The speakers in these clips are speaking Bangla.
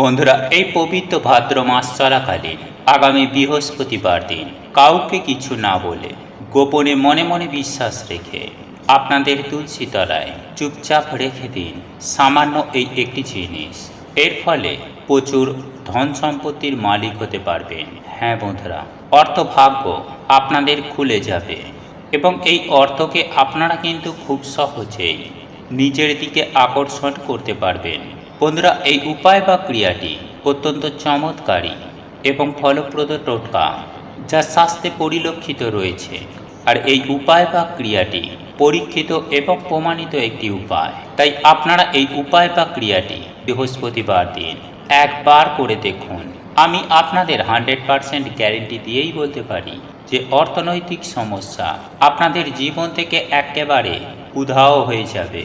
বন্ধুরা, এই পবিত্র ভাদ্র মাস চলাকালীন, আগামী বৃহস্পতিবার দিন, কাউকে কিছু না বলে, গোপনে মনে মনে বিশ্বাস রেখে, আপনাদের তুলসী তলায় চুপচাপ রেখে দিন সামান্য এই একটি জিনিস। এর ফলে প্রচুর ধন সম্পত্তির মালিক হতে পারবেন। হ্যাঁ বন্ধুরা, অর্থ ভাগ্য আপনাদের খুলে যাবে এবং এই অর্থকে আপনারা কিন্তু খুব সহজেই নিজের দিকে আকর্ষণ করতে পারবেন। বন্ধুরা, এই উপায় বা ক্রিয়াটি অত্যন্ত চমৎকারী এবং ফলপ্রদ টোটকা যা স্বাস্থ্যে পরিলক্ষিত রয়েছে। আর এই উপায় বা ক্রিয়াটি পরীক্ষিত এবং প্রমাণিত একটি উপায়। তাই আপনারা এই উপায় বা ক্রিয়াটি বৃহস্পতিবার দিন একবার করে দেখুন। আমি আপনাদের হান্ড্রেড পারসেন্ট গ্যারেন্টি দিয়েই বলতে পারি যে অর্থনৈতিক সমস্যা আপনাদের জীবন থেকে একেবারে উধাও হয়ে যাবে।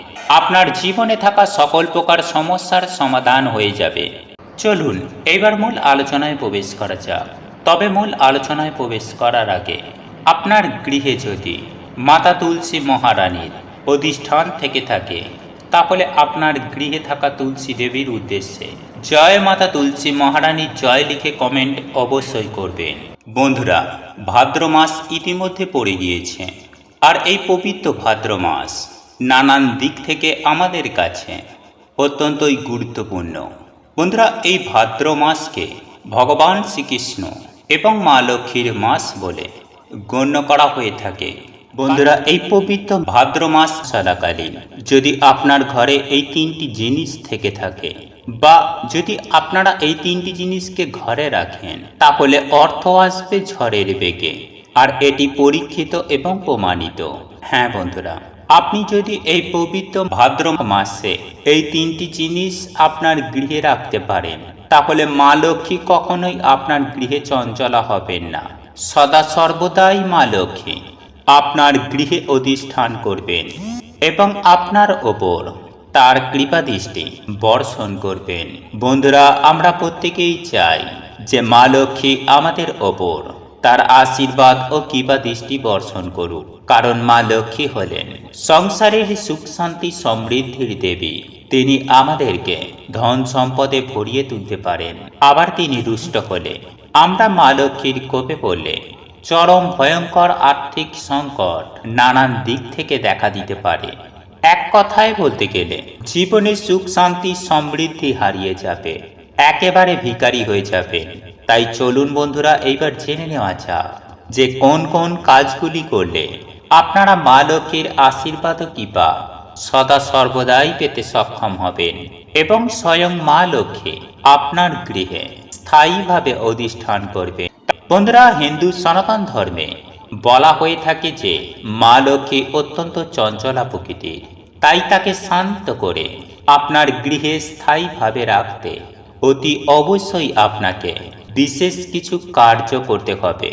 আপনার জীবনে থাকা সকল প্রকার সমস্যার সমাধান হয়ে যাবে। চলুন, এবার মূল আলোচনায় প্রবেশ করা যাক। তবে মূল আলোচনায় প্রবেশ করার আগে, আপনার গৃহে যদি মাতা তুলসী মহারানীর অধিষ্ঠান থেকে থাকে, তাহলে আপনার গৃহে থাকা তুলসী দেবীর উদ্দেশ্যে জয় মাতা তুলসী মহারানী জয় লিখে কমেন্ট অবশ্যই করবেন। বন্ধুরা ভাদ্র মাস ইতিমধ্যে পড়ে গিয়েছে। আর এই পবিত্র ভাদ্র মাস নানান দিক থেকে আমাদের কাছে অত্যন্তই গুরুত্বপূর্ণ। বন্ধুরা, এই ভাদ্র মাসকে ভগবান শ্রীকৃষ্ণ এবং মা লক্ষ্মীর মাস বলে গণ্য করা হয়ে থাকে। বন্ধুরা, এই পবিত্র ভাদ্র মাস চলাকালীন যদি আপনার ঘরে এই তিনটি জিনিস থেকে থাকে বা যদি আপনারা এই তিনটি জিনিসকে ঘরে রাখেন, তাহলে অর্থ আসবে ঝড়ের বেগে। আর এটি পরীক্ষিত এবং প্রমাণিত। হ্যাঁ বন্ধুরা। আপনি যদি এই পবিত্র ভাদ্র মাসে এই তিনটি জিনিস আপনার গৃহে রাখতে পারেন, তাহলে মা লক্ষ্মী কখনোই আপনার গৃহে চঞ্চলা হবেন না। সদা সর্বদাই মা লক্ষ্মী আপনার গৃহে অধিষ্ঠান করবেন এবং আপনার ওপর তার কৃপা দৃষ্টি বর্ষণ করবেন। বন্ধুরা, আমরা প্রত্যেকেই চাই যে মা লক্ষ্মী আমাদের ওপর তার আশীর্বাদ ও কৃপা দৃষ্টি বর্ষণ করুক। কারণ মা লক্ষ্মী হলেন সংসারের সুখ, শান্তি, সমৃদ্ধির দেবী। তিনি আমাদেরকে ধন সম্পদে ভরিয়ে তুলতে পারেন। আবার তিনি রুষ্ট হলে আমরা মা লক্ষ্মীর কোপে পড়লে চরম ভয়ঙ্কর আর্থিক সংকট নানান দিক থেকে দেখা দিতে পারে। এক কথায় বলতে গেলে, জীবনে সুখ, শান্তি, সমৃদ্ধি হারিয়ে যাবে। একেবারে ভিখারি হয়ে যাবে তাই চলুন বন্ধুরা, এইবার জেনে নেওয়া যাক যে কোন কোন কাজগুলি করলে আপনারা মা লক্ষ্মীর আশীর্বাদ কৃপা সদা সর্বদাই পেতে সক্ষম হবেন এবং স্বয়ং মা লক্ষ্মী আপনার গৃহে স্থায়ীভাবে অধিষ্ঠান করবে বন্ধুরা, হিন্দু সনাতন ধর্মে বলা হয়ে থাকে যে মা লক্ষ্মী অত্যন্ত চঞ্চলা প্রকৃতির। তাই তাকে শান্ত করে আপনার গৃহে স্থায়ীভাবে রাখতে অতি অবশ্যই আপনাকে বিশেষ কিছু কার্য করতে হবে।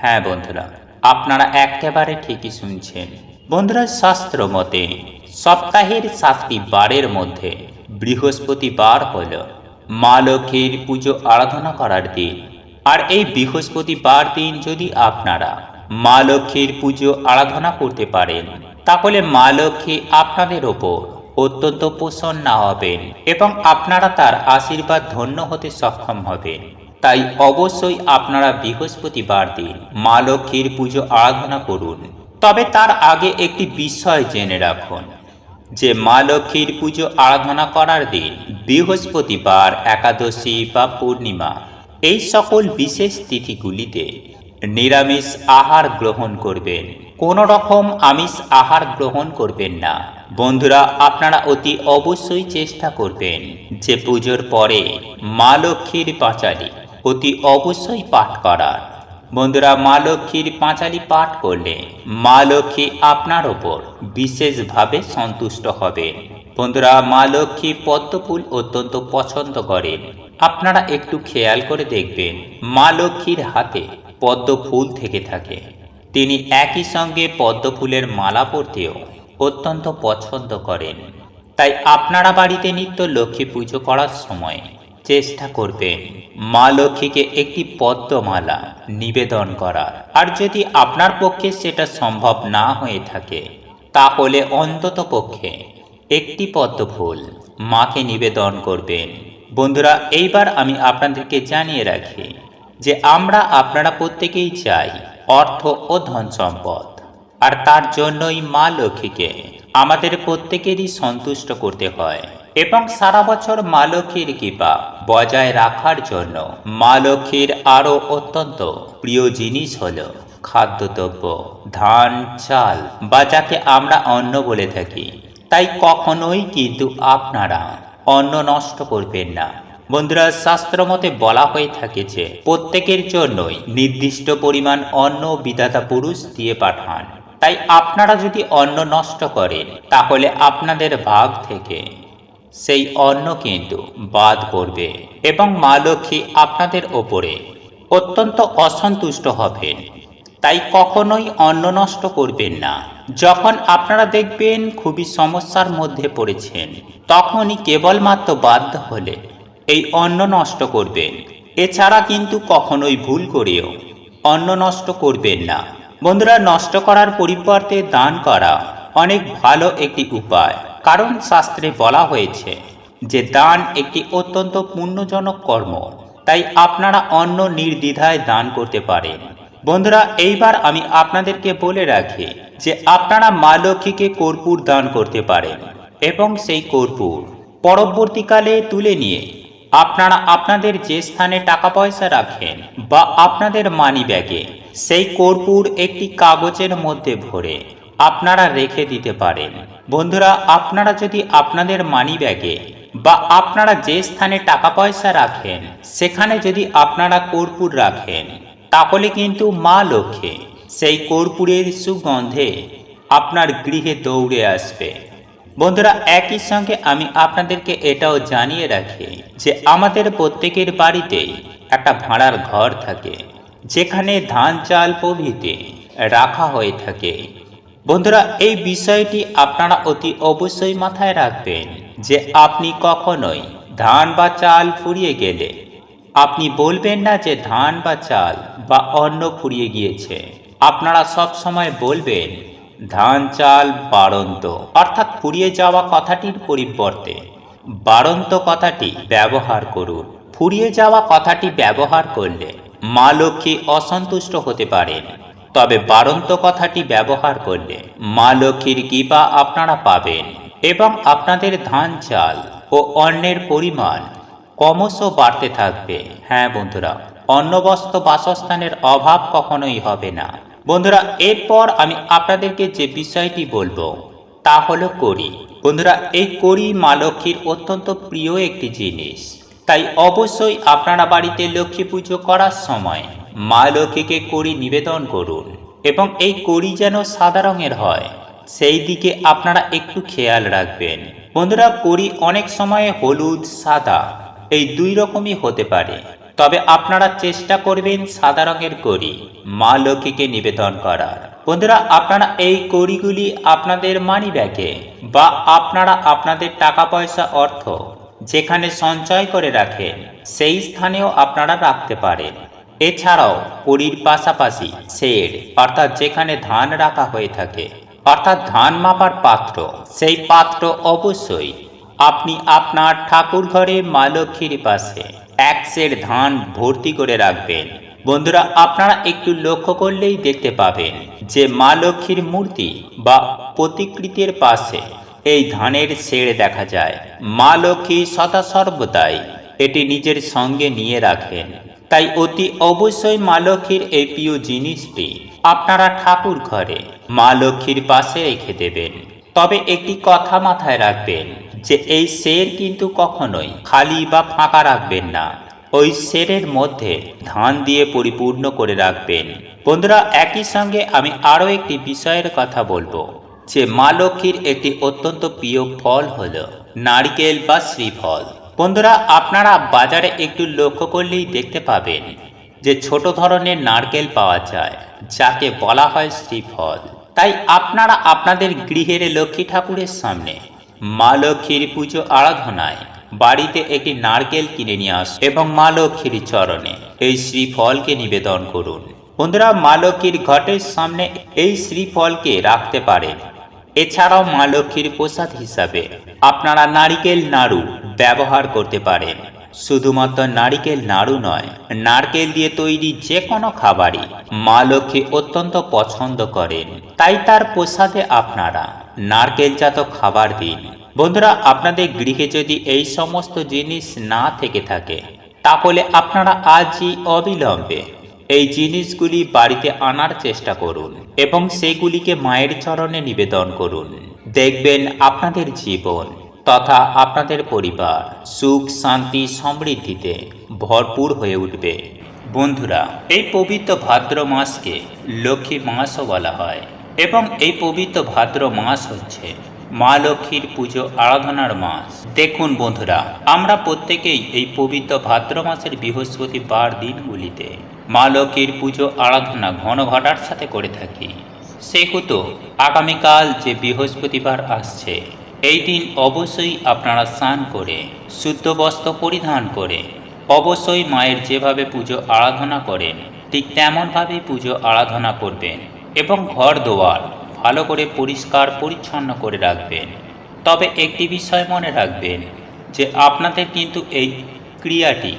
হ্যাঁ বন্ধুরা, আপনারা একেবারে ঠিকই শুনছেন। বন্ধুরা, শাস্ত্র মতে, সপ্তাহের সাতটি বারের মধ্যে বৃহস্পতিবার হল মা লক্ষ্মীর পুজো আরাধনা করার দিন। আর এই বৃহস্পতিবার দিন যদি আপনারা মা লক্ষ্মীর পুজো আরাধনা করতে পারেন, তাহলে মা লক্ষ্মী আপনাদের ওপর অত্যন্ত প্রসন্ন হবেন এবং আপনারা তার আশীর্বাদ ধন্য হতে সক্ষম হবেন। তাই অবশ্যই আপনারা বৃহস্পতিবার দিন মা লক্ষ্মীর পুজো আরাধনা করুন। তবে তার আগে একটি বিষয় জেনে রাখুন, যে মা লক্ষ্মীর পুজো আরাধনা করার দিন বৃহস্পতিবার, একাদশী বা পূর্ণিমা, এই সকল বিশেষ তিথিগুলিতে নিরামিষ আহার গ্রহণ করবেন। কোনো রকম আমিষ আহার গ্রহণ করবেন না। বন্ধুরা, আপনারা অতি অবশ্যই চেষ্টা করবেন যে পুজোর পরে মা লক্ষ্মীর পাঁচালি অতি অবশ্যই পাঠ করার। বন্ধুরা, মা লক্ষ্মীর পাঁচালি পাঠ করলে মা লক্ষ্মী আপনার ওপর বিশেষভাবে সন্তুষ্ট হবেন বন্ধুরা, মা লক্ষ্মী পদ্মফুল অত্যন্ত পছন্দ করেন। আপনারা একটু খেয়াল করে দেখবেন, মা লক্ষ্মীর হাতে পদ্ম ফুল থেকে থাকে। তিনি একই সঙ্গে পদ্ম ফুলের মালা পরতেও অত্যন্ত পছন্দ করেন। তাই আপনারা বাড়িতে নিত্য লক্ষ্মী পুজো করার সময় চেষ্টা করবেন মা লক্ষ্মীকে একটি পদ্মমালা নিবেদন করার। আর যদি আপনার পক্ষে সেটা সম্ভব না হয়ে থাকে, তাহলে অন্তত পক্ষে একটি পদ্ম ফুল মাকে নিবেদন করবেন। বন্ধুরা, এইবার আমি আপনাদেরকে জানিয়ে রাখি যে আমরা আপনারা প্রত্যেকেই চাই অর্থ ও ধন সম্পদ। আর তার জন্যই মা লক্ষ্মীকে আমাদের প্রত্যেকেরই সন্তুষ্ট করতে হয়। এবং সারা বছর মা লক্ষ্মীর কৃপা বজায় রাখার জন্য মা লক্ষ্মীর আরও অত্যন্ত প্রিয় জিনিস হল খাদ্যদ্রব্য, ধান, চাল, বা যাকে আমরা অন্ন বলে থাকি। তাই কখনোই কিন্তু আপনারা অন্ন নষ্ট করবেন না। বন্ধুরা, শাস্ত্র মতে বলা হয়ে থাকে যে, প্রত্যেকের জন্যই নির্দিষ্ট পরিমাণ অন্ন বিধাতা পুরুষ দিয়ে পাঠান। তাই আপনারা যদি অন্ন নষ্ট করেন, তাহলে আপনাদের ভাগ থেকে সেই অন্ন কিন্তু বাদ পড়বে এবং মা লক্ষ্মী আপনাদের ওপরে অত্যন্ত অসন্তুষ্ট হবেন। তাই কখনোই অন্ন নষ্ট করবেন না। যখন আপনারা দেখবেন খুবই সমস্যার মধ্যে পড়েছেন, তখনই কেবলমাত্র বাধ্য হলে এই অন্ন নষ্ট করবেন। এছাড়া কিন্তু কখনোই ভুল করেও অন্ন নষ্ট করবেন না। বন্ধুরা, নষ্ট করার পরিবর্তে দান করা অনেক ভালো একটি উপায়। কারণ শাস্ত্রে বলা হয়েছে যে দান একটি অত্যন্ত পুণ্যজনক কর্ম, তাই আপনারা অন্য নির্দ্বিধায় দান করতে পারেন। বন্ধুরা, এইবার আমি আপনাদেরকে বলে রাখি যে আপনারা মা লক্ষ্মীকে কর্পূর দান করতে পারেন এবং সেই কর্পূর পরবর্তীকালে তুলে নিয়ে আপনারা আপনাদের যে স্থানে টাকা পয়সা রাখেন বা আপনাদের মানি ব্যাগে সেই কর্পূর একটি কাগজের মধ্যে ভরে আপনারা রেখে দিতে পারেন। বন্ধুরা, আপনারা যদি আপনাদের মানি ব্যাগে বা আপনারা যে স্থানে টাকা পয়সা রাখেন, সেখানে যদি আপনারা কর্পূর রাখেন, তাহলে কিন্তু মা লক্ষ্মী সেই কর্পূরের সুগন্ধে আপনার গৃহে দৌড়ে আসবে। বন্ধুরা, একই সঙ্গে আমি আপনাদেরকে এটাও জানিয়ে রাখি যে আমাদের প্রত্যেকের বাড়িতেই একটা ভাড়ার ঘর থাকে, যেখানে ধান, চাল প্রভৃতি রাখা হয়ে থাকে। বন্ধুরা, এই বিষয়টি আপনারা অতি অবশ্যই মাথায় রাখবেন যে আপনি কখনোই ধান বা চাল ফুরিয়ে গেলে আপনি বলবেন না যে ধান বা চাল বা অন্ন ফুরিয়ে গিয়েছে। আপনারা সব সময় বলবেন, ধান, চাল বাড়ন্ত। অর্থাৎ ফুরিয়ে যাওয়া কথাটির পরিবর্তে বাড়ন্ত কথাটি ব্যবহার করুন। ফুরিয়ে যাওয়া কথাটি ব্যবহার করলে মা লক্ষ্মী অসন্তুষ্ট হতে পারেন। তবে বাড়ন্ত কথাটি ব্যবহার করলে মা লক্ষ্মীর কৃপা আপনারা পাবেন এবং আপনাদের ধান চাল ও অন্নের পরিমাণ ক্রমশ বাড়তে থাকবে। হ্যাঁ বন্ধুরা অন্নবস্ত্র বাসস্থানের অভাব কখনোই হবে না। বন্ধুরা, এরপর আমি আপনাদেরকে যে বিষয়টি বলব, তা হলো করি বন্ধুরা, এই করি মা লক্ষ্মীর অত্যন্ত প্রিয় একটি জিনিস। তাই অবশ্যই আপনারা বাড়িতে লক্ষ্মী পুজো করার সময় মা লক্ষ্মীকে করি নিবেদন করুন এবং এই করি যেন সাদা রঙের হয়, সেই দিকে আপনারা একটু খেয়াল রাখবেন। বন্ধুরা করি অনেক সময় হলুদ, সাদা, এই দুই রকমই হতে পারে। তবে আপনারা চেষ্টা করবেন সাদা রঙের করি মা লক্ষ্মীকে নিবেদন করার। বন্ধুরা, আপনারা এই কড়িগুলি আপনাদের মানি ব্যাগে বা আপনারা আপনাদের টাকা পয়সা অর্থ যেখানে সঞ্চয় করে রাখেন সেই স্থানেও আপনারা রাখতে পারেন। এছাড়াও কড়ির পাশাপাশি শেড অর্থাৎ যেখানে ধান রাখা হয়ে থাকে, অর্থাৎ ধান মাপার পাত্র, সেই পাত্র অবশ্যই আপনি আপনার ঠাকুর ঘরে মা লক্ষ্মীর পাশে এক সের ধান ভর্তি করে রাখবেন। বন্ধুরা, আপনারা একটু লক্ষ্য করলেই দেখতে পাবেন যে মা লক্ষ্মীর মূর্তি বা প্রতিকৃতির পাশে এই ধানের শেড় দেখা যায়। মা লক্ষ্মী সদা সর্বদাই এটি নিজের সঙ্গে নিয়ে রাখেন। তাই অতি অবশ্যই মা লক্ষ্মীর এই প্রিয় জিনিসটি আপনারা ঠাকুর ঘরে মা লক্ষ্মীর পাশে রেখে দেবেন। তবে একটি কথা মাথায় রাখবেন যে এই শের কিন্তু কখনোই খালি বা ফাঁকা রাখবেন না। ওই শেরের মধ্যে ধান দিয়ে পরিপূর্ণ করে রাখবেন। বন্ধুরা, একই সঙ্গে আমি আরও একটি বিষয়ের কথা বলব। যে মা লক্ষ্মীর একটি অত্যন্ত প্রিয় ফল হল নারকেল বা শ্রীফল। বন্ধুরা, আপনারা বাজারে একটু লক্ষ্য করলেই দেখতে পাবেন যে ছোট ধরনের নারকেল পাওয়া যায়, যাকে বলা হয় শ্রীফল। তাই আপনারা আপনাদের গৃহের লক্ষ্মী ঠাকুরের সামনে মা লক্ষ্মীর পুজো আরাধনায় বাড়িতে একটি নারকেল কিনে নিয়ে আস এবং মা লক্ষ্মীর চরণে এই শ্রীফলকে নিবেদন করুন। বন্ধুরা মা লক্ষ্মীর ঘটের সামনে এই শ্রীফলকে রাখতে পারেন। এছাড়াও মা লক্ষ্মীর প্রসাদ হিসাবে আপনারা নারিকেল নাড়ু ব্যবহার করতে পারেন। শুধুমাত্র নারিকেল নাড়ু নয়, নারকেল দিয়ে তৈরি যে কোনো খাবারই মা লক্ষ্মী অত্যন্ত পছন্দ করেন। তাই তার প্রসাদে আপনারা নারকেলজাত খাবার দিন। বন্ধুরা, আপনাদের গৃহে যদি এই সমস্ত জিনিস না থেকে থাকে, তাহলে আপনারা আজই অবিলম্বে এই জিনিসগুলি বাড়িতে আনার চেষ্টা করুন এবং সেগুলিকে মায়ের চরণে নিবেদন করুন। দেখবেন আপনাদের জীবন তথা আপনাদের পরিবার সুখ, শান্তি, সমৃদ্ধিতে ভরপুর হয়ে উঠবে। বন্ধুরা, এই পবিত্র ভাদ্র মাসকে লক্ষ্মী মাসও বলা হয় এবং এই পবিত্র ভাদ্র মাস হচ্ছে মা লক্ষ্মীর পুজো আরাধনার মাস। দেখুন বন্ধুরা, আমরা প্রত্যেকেই এই পবিত্র ভাদ্র মাসের বৃহস্পতিবার দিনগুলিতে মা লক্ষ্মীর পুজো আরাধনা ঘন ঘটার সাথে করে থাকি। সেহেতু আগামীকাল যে বৃহস্পতিবার আসছে, এই দিন অবশ্যই আপনারা স্নান করে, শুদ্ধ বস্ত্র পরিধান করে, অবশ্যই মায়ের যেভাবে পুজো আরাধনা করেন, ঠিক তেমনভাবেই পুজো আরাধনা করবেন এবং ঘর দোয়ার ভালো করে পরিষ্কার পরিচ্ছন্ন করে রাখবেন। তবে একটি বিষয় মনে রাখবেন যে আপনাদের কিন্তু এই ক্রিয়াটি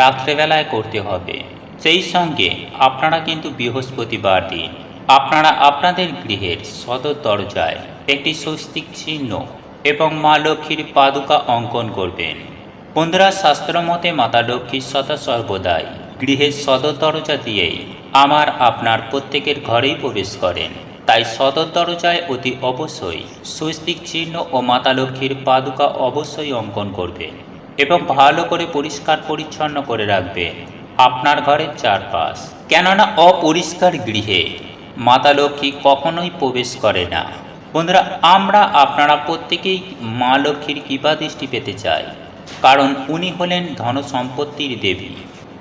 রাত্রেবেলায় করতে হবে। সেই সঙ্গে আপনারা কিন্তু বৃহস্পতিবার দিন, আপনারা আপনাদের গৃহের সদর দরজায় একটি স্বস্তিক চিহ্ন এবং মা লক্ষ্মীর পাদুকা অঙ্কন করবেন। বন্ধুরা, শাস্ত্র মতে মাতা লক্ষ্মীর সদা সর্বদাই গৃহের সদর দরজা দিয়েই আমার আপনার প্রত্যেকের ঘরেই প্রবেশ করেন। তাই সদর দরজায় অতি অবশ্যই স্বস্তিক চিহ্ন ও মাতা লক্ষ্মীর পাদুকা অবশ্যই অঙ্কন করবেন এবং ভালো করে পরিষ্কার পরিচ্ছন্ন করে রাখবেন আপনার ঘরের চারপাশ। কেননা অপরিষ্কার গৃহে মাতা লক্ষ্মী কখনোই প্রবেশ করে না। বন্ধুরা, আমরা আপনারা প্রত্যেকেই মা লক্ষ্মীর কৃপা দৃষ্টি পেতে চাই, কারণ উনি হলেন ধন সম্পত্তির দেবী।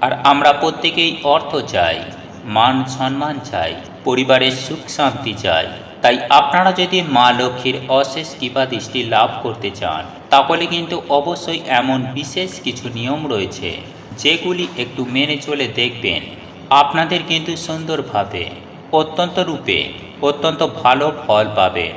আর আমরা প্রত্যেকেই অর্থ চাই মান সম্মান চাই, পরিবারের সুখ শান্তি চাই। তাই আপনারা যদি মা লক্ষ্মীর অশেষ কৃপা দৃষ্টি লাভ করতে চান, তাহলে কিন্তু অবশ্যই এমন বিশেষ কিছু নিয়ম রয়েছে, যেগুলি একটু মেনে চলে দেখবেন। আপনাদের কিন্তু সুন্দরভাবে, অত্যন্ত রূপে, অত্যন্ত ভালো ফল পাবেন।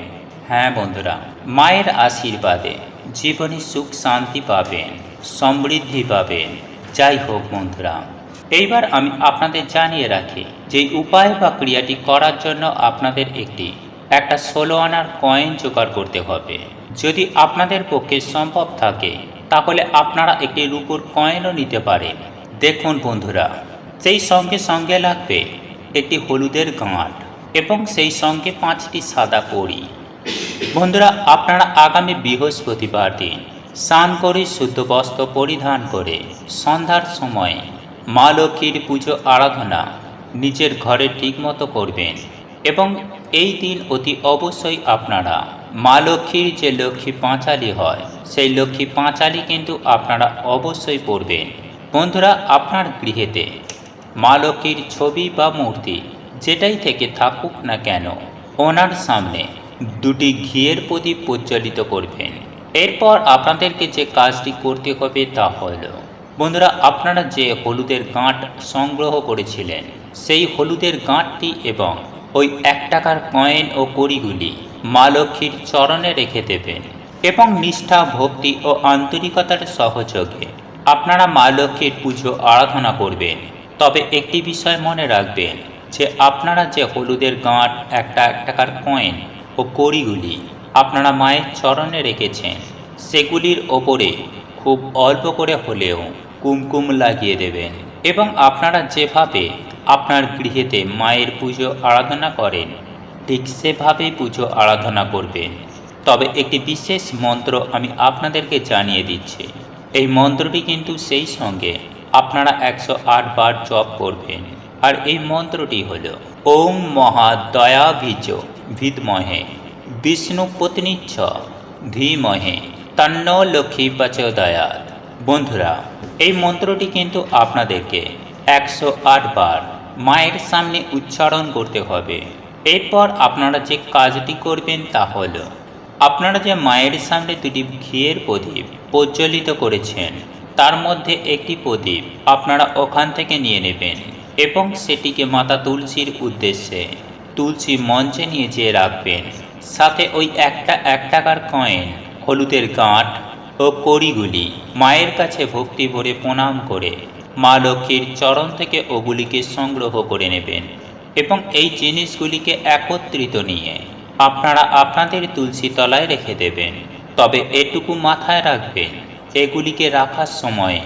হ্যাঁ বন্ধুরা, মায়ের আশীর্বাদে জীবনে সুখ শান্তি পাবেন, সমৃদ্ধি পাবেন। যাই হোক বন্ধুরা। এইবার আমি আপনাদের জানিয়ে রাখি যে উপায় বা ক্রিয়াটি করার জন্য আপনাদের একটি, একটা ষোলো আনার কয়েন জোগাড় করতে হবে। যদি আপনাদের পক্ষে সম্ভব থাকে, তাহলে আপনারা একটি রূপোর কয়েনও নিতে পারেন। দেখুন বন্ধুরা, সেই সঙ্গে সঙ্গে লাগবে একটি হলুদের গাঁট এবং সেই সঙ্গে পাঁচটি সাদা কড়ি। বন্ধুরা, আপনারা আগামী বৃহস্পতিবার দিন স্নান করে শুদ্ধ বস্ত্র পরিধান করে সন্ধ্যার সময় মা লক্ষ্মীর পুজো আরাধনা নিজের ঘরে ঠিকমতো করবেন এবং এই দিন অতি অবশ্যই আপনারা মা লক্ষ্মীর যে লক্ষ্মী পাঁচালি হয়, সেই লক্ষ্মী পাঁচালি কিন্তু আপনারা অবশ্যই পড়বেন। বন্ধুরা, আপনার গৃহেতে মা লক্ষ্মীর ছবি বা মূর্তি যেটাই থেকে থাকুক না কেন, ওনার সামনে দুটি ঘিয়ের প্রদীপ প্রজ্বলিত করবেন। এরপর আপনাদেরকে যে কাজটি করতে হবে তা হল বন্ধুরা, আপনারা যে হলুদের গাঁট সংগ্রহ করেছিলেন, সেই হলুদের গাঁটটি এবং ওই এক টাকার কয়েন ও কড়িগুলি মা লক্ষ্মীর চরণে রেখে দেবেন এবং নিষ্ঠা, ভক্তি ও আন্তরিকতার সহযোগে আপনারা মা লক্ষ্মীর পুজো আরাধনা করবেন। তবে একটি বিষয় মনে রাখবেন যে আপনারা যে হলুদের গাঁট, একটা এক টাকার কয়েন ও কড়িগুলি আপনারা মায়ের চরণে রেখেছেন, সেগুলির ওপরে খুব অল্প করে হলেও কুমকুম লাগিয়ে দেবেন এবং আপনারা যেভাবে আপনার গৃহেতে মায়ের পুজো আরাধনা করেন, ঠিক সেভাবেই পুজো আরাধনা করবেন। তবে একটি বিশেষ মন্ত্র আমি আপনাদেরকে জানিয়ে দিচ্ছি। এই মন্ত্রটি কিন্তু সেই সঙ্গে আপনারা একশো আট বার জপ করবেন। আর এই মন্ত্রটি হল, ওম মহাদয়াভিজ ভিদমহে বিষ্ণু পত্নীচ্ছ ধীমহে, তন্ন লক্ষ্মী প্রচোদয়াত বন্ধুরা, এই মন্ত্রটি কিন্তু আপনাদেরকে একশো আট বার মায়ের সামনে উচ্চারণ করতে হবে। এরপর আপনারা যে কাজটি করবেন তা হলো, আপনারা যে মায়ের সামনে দুটি ঘিয়ের প্রদীপ প্রজ্বলিত করেছেন, তার মধ্যে একটি প্রদীপ আপনারা ওখান থেকে নিয়ে নেবেন এবং সেটিকে মাতা তুলসীর উদ্দেশ্যে তুলসী মঞ্চে নিয়ে যেয়ে রাখবেন। সাথে ওই একটা এক টাকার কয়েন হলুদের গাঁট ও কড়িগুলি মায়ের কাছে ভক্তি ভরে প্রণাম করে। মা লক্ষ্মীর চরণ থেকে ওগুলিকে সংগ্রহ করে নেবেন এবং এই জিনিসগুলিকে একত্রিত নিয়ে আপনারা আপনাদের তুলসী তলায় রেখে দেবেন। তবে এটুকু মাথায় রাখবেন, এগুলিকে রাখার সময়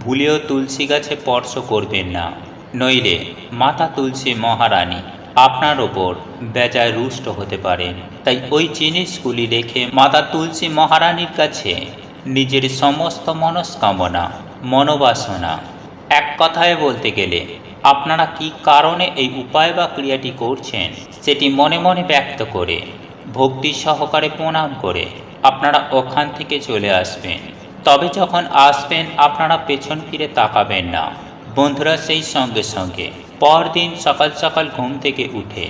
ভুলেও তুলসী গাছে স্পর্শ করবেন না। নইলে মাতা তুলসী মহারানী আপনার ওপর বেজায় রুষ্ট হতে পারেন। তাই ওই জিনিসগুলি রেখে মাতা তুলসী মহারানীর কাছে নিজের সমস্ত মনস্কামনা, মনোবাসনা এক কথায় বলতে গেলে আপনারা কি কারণে এই উপায় বা ক্রিয়াটি করছেন সেটি মনে মনে ব্যক্ত করে, ভক্তি সহকারে প্রণাম করে আপনারা ওখান থেকে চলে আসবেন। তবে যখন আসবেন আপনারা পেছন ফিরে তাকাবেন না। বন্ধুরা, সেই সঙ্গে সঙ্গে পরদিন সকাল সকাল ঘুম থেকে উঠে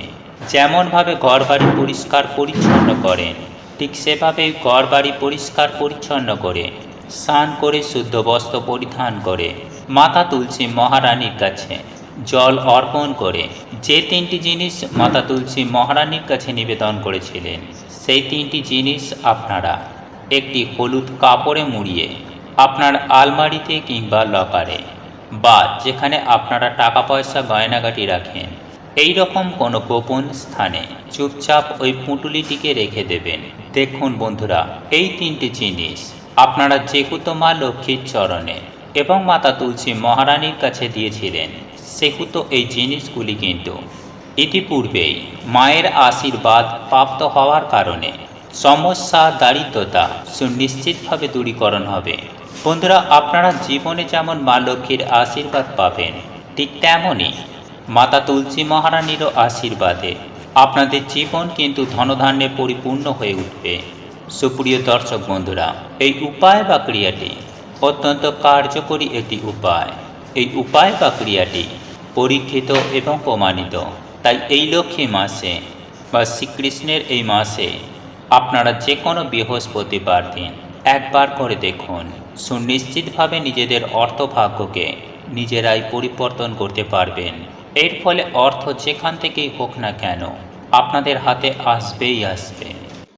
যেমনভাবে ঘর বাড়ি পরিষ্কার পরিচ্ছন্ন করেন ঠিক সেভাবেই ঘর বাড়ি পরিষ্কার পরিচ্ছন্ন করে, স্নান করে শুদ্ধ বস্ত্র পরিধান করে। মাতা তুলসী মহারানীর কাছে জল অর্পণ করে, যে তিনটি জিনিস মাতা তুলসী মহারানীর কাছে নিবেদন করেছিলেন, সেই তিনটি জিনিস আপনারা একটি হলুদ কাপড়ে মুড়িয়ে আপনার আলমারিতে কিংবা লকারে বা যেখানে আপনারা টাকা পয়সা গয়নাগাটি রাখেন এই রকম কোনো গোপন স্থানে চুপচাপ ওই পুঁটুলিটিকে রেখে দেবেন। দেখুন বন্ধুরা, এই তিনটি জিনিস আপনারা যেহেতু মা লক্ষ্মীর চরণে এবং মাতা তুলসী মহারানীর কাছে দিয়েছিলেন, সেহেতু এই জিনিসগুলি কিন্তু। ইতিপূর্বেই মায়ের আশীর্বাদ প্রাপ্ত হওয়ার কারণে সমস্যা, দারিদ্রতা সুনিশ্চিতভাবে দূরীকরণ হবে। বন্ধুরা, আপনারা জীবনে যেমন মা লক্ষ্মীর আশীর্বাদ পাবেন, ঠিক তেমনই মাতা তুলসী মহারানীরও আশীর্বাদে। আপনাদের জীবন কিন্তু ধনধান্যে পরিপূর্ণ হয়ে উঠবে। সুপ্রিয় দর্শক বন্ধুরা, এই উপায় বা ক্রিয়াটি অত্যন্ত কার্যকরী একটি উপায়। এই উপায় বা ক্রিয়াটি পরীক্ষিত এবং প্রমাণিত। তাই এই লক্ষ্মী মাসে বা শ্রীকৃষ্ণের এই মাসে আপনারা যে কোনো বৃহস্পতিবার দিন একবার করে দেখুন। সুনিশ্চিতভাবে নিজেদের অর্থভাগ্যকে নিজেরাই পরিবর্তন করতে পারবেন। এর ফলে অর্থ যেখান থেকেই হোক না কেন আপনাদের হাতে আসবেই আসবে।